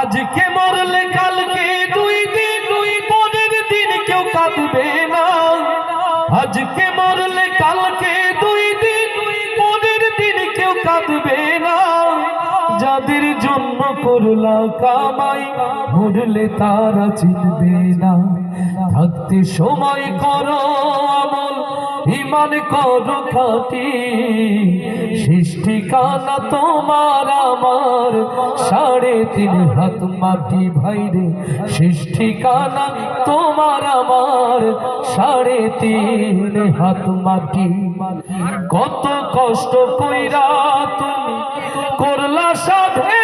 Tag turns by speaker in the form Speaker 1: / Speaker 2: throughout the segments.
Speaker 1: আজকে মরলে কালকে দুই দিন, দুই পরের দিন কেউ কাঁদবে না। আজকে মরলে কালকে দুই দিন, দুই পরের দিন কেউ কাঁদবে না। যাদের জন্য করলা কামাই, মরলে তারা চিনবে না। থাকতে সময় করো আমল ইমান করো খাটি সৃষ্টি কানা তোমার আমার। সাড়ে তিন হাত মাটি ভাইরে সৃষ্টি কানা তোমার আমার। সাড়ে তিন হাত মাটি কত কষ্ট কইরা তুমি করলা সাধের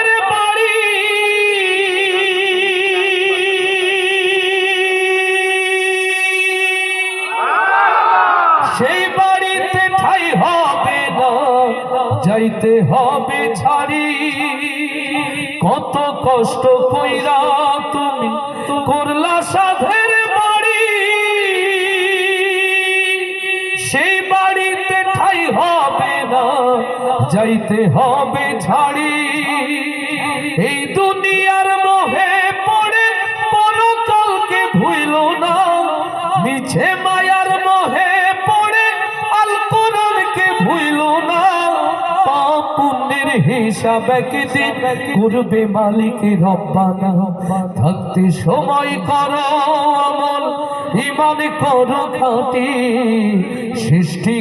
Speaker 1: সেই বাড়িতে ঠাই হবে না, যাইতে হবে ছাড়ি কত কষ্ট কইরা তুমি করলা সাধের বাড়ি। সেই বাড়িতে ঠাই হবে না, যাইতে হবে ছাড়ি এই দুনিয়ার মোহে পড়ে পরকালকে ভুইল না, মিছে মায়ার মোহে হিসাব একদিন করবে মালিক রব্বানা থাকতে সময় করো আমল ইমান করো খাটি সৃষ্টি